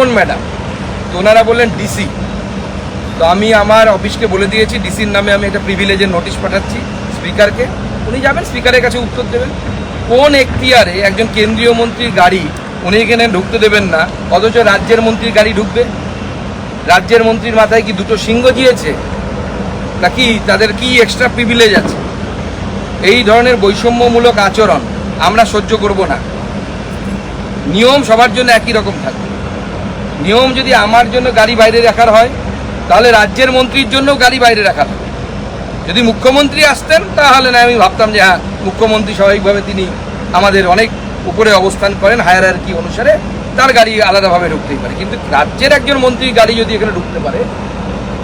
কোন ম্যাডাম? তো ওনারা বললেন ডিসি তো আমি আমার অফিসকে বলে দিয়েছি ডিসির নামে আমি একটা প্রিভিলেজের নোটিশ পাঠাচ্ছি স্পিকারকে। উনি যাবেন, স্পিকারের কাছে উত্তর দেবেন। কোন এখতিয়ারে একজন কেন্দ্রীয় মন্ত্রীর গাড়ি উনি এখানে ঢুকতে দেবেন না, অথচ রাজ্যের মন্ত্রীর গাড়ি ঢুকবে? রাজ্যের মন্ত্রীর মাথায় কি দুটো সিংহ দিয়েছে নাকি তাদের কি এক্সট্রা প্রিভিলেজ আছে? এই ধরনের বৈষম্যমূলক আচরণ আমরা সহ্য করব না। নিয়ম সবার জন্য একই রকম থাকবে। নিয়ম যদি আমার জন্য গাড়ি বাইরে রাখার হয়, তাহলে রাজ্যের মন্ত্রীর জন্যও গাড়ি বাইরে রাখার হবে যদি মুখ্যমন্ত্রী আসতেন, তাহলে না, আমি ভাবতাম যে হ্যাঁ মুখ্যমন্ত্রী স্বাভাবিকভাবে তিনি আমাদের অনেক উপরে অবস্থান করেন হায়ার কি অনুসারে তার গাড়ি আলাদাভাবে ঢুকতেই পারে। কিন্তু রাজ্যের একজন মন্ত্রীর গাড়ি যদি এখানে ঢুকতে পারে,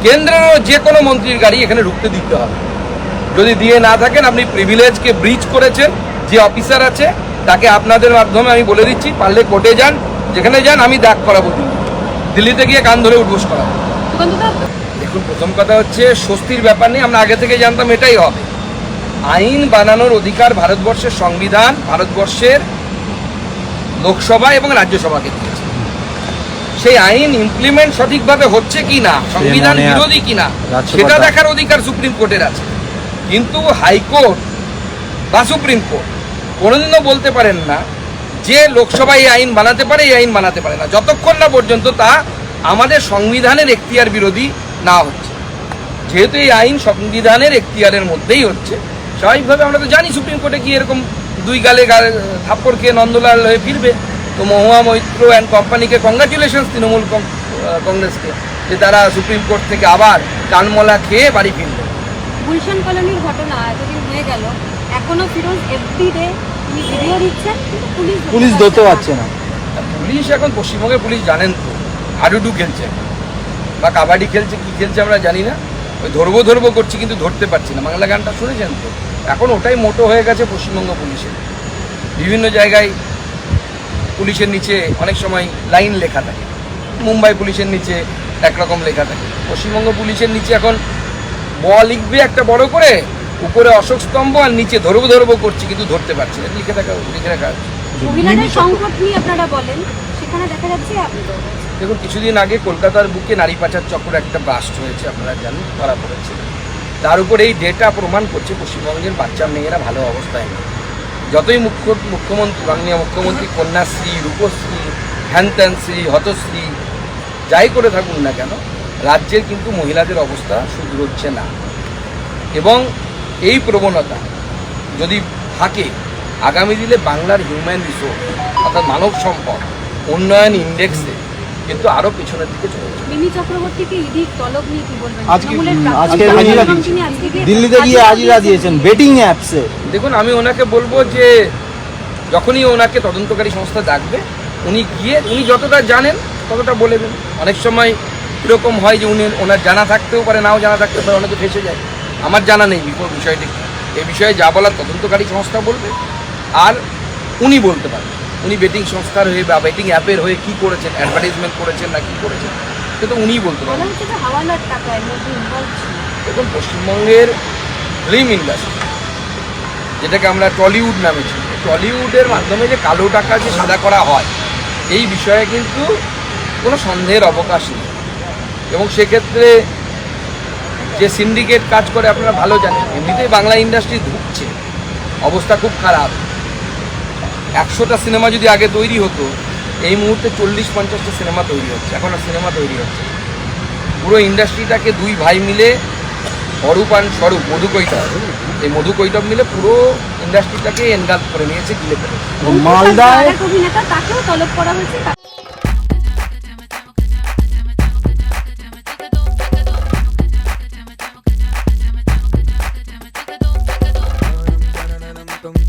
কেন্দ্রেরও যে কোনো মন্ত্রীর গাড়ি এখানে ঢুকতে দিতে হবে। যদি দিয়ে না থাকেন, আপনি প্রিভিলেজকে ব্রিজ করেছেন, যে অফিসার আছে, তাকে আপনাদের মাধ্যমে আমি বলে দিচ্ছি, পারলে কোর্টে যান, যেখানে যান, আমি দাগ করাবো। দিল্লি দিল্লিতে গিয়ে কান ধরে উঠবোস করাবো দেখুন প্রথম কথা হচ্ছে স্বস্তির ব্যাপার নেই আমরা আগে থেকে জানতাম এটাই হবে। আইন বানানোর অধিকার ভারতবর্ষের সংবিধান ভারতবর্ষের লোকসভা এবং রাজ্যসভাকে দিয়েছে। সেই আইন ইমপ্লিমেন্ট সঠিকভাবে হচ্ছে কি না সংবিধান মানে বিরোধী কিনা রাজ্যসভা সেটা দেখার অধিকার সুপ্রিম কোর্টের আছে। কিন্তু হাইকোর্ট বা সুপ্রিম কোর্ট কোনোদিনও বলতে পারেন না যে লোকসভা এই আইন বানাতে পারে, এই আইন বানাতে পারে না। যতক্ষণ না পর্যন্ত তা আমাদের সংবিধানের এখতিয়ার বিরোধী না হচ্ছে। যেহেতু এই আইন সংবিধানের এখতিয়ারের মধ্যেই হচ্ছে, স্বাভাবিকভাবে আমরা তো জানি সুপ্রিম কোর্টে গিয়ে এরকম দুই গালে গালে থাপ্পড় খেয়ে নন্দলাল হয়ে ফিরবে। তো মহুয়া মৈত্র অ্যান্ড কোম্পানিকে কংগ্রাচুলেশন তৃণমূল কং- কংগ্রেসকে, যে তারা সুপ্রিম কোর্ট থেকে আবার কানমলা খেয়ে বাড়ি ফিরবে গুলশান কলোনির ঘটনা এতদিন হয়ে গেল। এখনও ফিরোজ এভরি ডে তিনি ভিডিও দিচ্ছেন কিন্তু পুলিশ ধরতে পুলিশ ধরতে পারছে না। পুলিশ এখন পশ্চিমবঙ্গের পুলিশ জানেন তো হাডুডু খেলছে। বা কাবাডি খেলছে কি খেলছে আমরা জানি না। ওই ধরবো ধরবো করছি কিন্তু ধরতে পারছি না। বাংলা গানটা শুনেছেন তো? এখন ওটাই মোটো হয়ে গেছে পশ্চিমবঙ্গ পুলিশের। বিভিন্ন জায়গায় পুলিশের নিচে অনেক সময় লাইন লেখা থাকে। মুম্বাই পুলিশের নিচে একরকম লেখা থাকে। পশ্চিমবঙ্গ পুলিশের নিচে এখন ব লিখবে একটা বড় করে উপরে অশোক স্তম্ভ আর নিচে ধরবো ধরবো করছি কিন্তু ধরতে পারছি না। লিখে রাখা লিখে রাখা আছে। মহিলাদের সংকট নিয়ে আপনারা বলেন সেখানে দেখা যাচ্ছে আপনি দেখুন কিছুদিন আগে কলকাতার বুকে নারী পাচার চক্র একটা ব্লাস্ট হয়েছে আপনারা জানেন ধরা পড়েছে। তার উপর এই ডেটা প্রমাণ করছে পশ্চিমবঙ্গের বাচ্চা মেয়েরা ভালো অবস্থায় নেই। যতই মুখ্য মুখ্যমন্ত্রী মাননীয় মুখ্যমন্ত্রী কন্যাশ্রী রূপশ্রী হ্যানত্যানশ্রী হতশ্রী যাই করে থাকুন না কেন রাজ্যের কিন্তু মহিলাদের অবস্থা শুধরোচ্ছে না। এবং এই প্রবণতা যদি থাকে আগামী দিনে বাংলার হিউম্যান রিসোর্স অর্থাৎ মানব সম্পদ উন্নয়ন ইন্ডেক্সে কিন্তু আরও পিছনের দিকে চলে যাবে। মিমি চক্রবর্তীকে ইডি তলব নিয়ে কি বলবেন? আজকে দিল্লিতে গিয়ে হাজিরা দিয়েছেন বেটিং অ্যাপসে দেখুন আমি ওনাকে বলব যে যখনই ওনাকে তদন্তকারী সংস্থা ডাকবে উনি গিয়ে উনি যতটা জানেন ততটা বলে দেন অনেক সময় এরকম হয় যে উনি ওনার জানা থাকতেও পারে নাও জানা থাকতে পারে অনেকে ফেসে যায়। আমার জানা নেই বিষয়টি। এ বিষয়ে যা বলার তদন্তকারী সংস্থা বলবে আর উনি বলতে পারবেন উনি বেটিং সংস্থার হয়ে বা বেটিং অ্যাপের হয়ে কি করেছেন অ্যাডভার্টাইজমেন্ট করেছেন না কি করেছেন সেটা উনিই বলতে বলা পারবেন ছিল। দেখুন পশ্চিমবঙ্গের ফিল্ম ইন্ডাস্ট্রি যেটাকে আমরা টলিউড নামে চিনি। টলিউডের মাধ্যমে যে কালো টাকা যে সাদা করা হয় এই বিষয়ে কিন্তু কোনো সন্দেহের অবকাশ নেই। এবং সেক্ষেত্রে যে সিন্ডিকেট কাজ করে আপনারা ভালো জানেন এমনিতেই বাংলা ইন্ডাস্ট্রি ধুকছে অবস্থা খুব খারাপ। একশোটা সিনেমা যদি আগে তৈরি হতো এই মুহূর্তে চল্লিশ পঞ্চাশটা সিনেমা তৈরি হচ্ছে এখন আর সিনেমা তৈরি হচ্ছে পুরো ইন্ডাস্ট্রিটাকে দুই ভাই মিলে অরূপ আন স্বরূপ মধু কৈটব এই মধু কৈটব মিলে পুরো ইন্ডাস্ট্রিটাকে এনগাল করে নিয়েছে গিলে ফেলেছে। মালদায়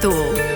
朵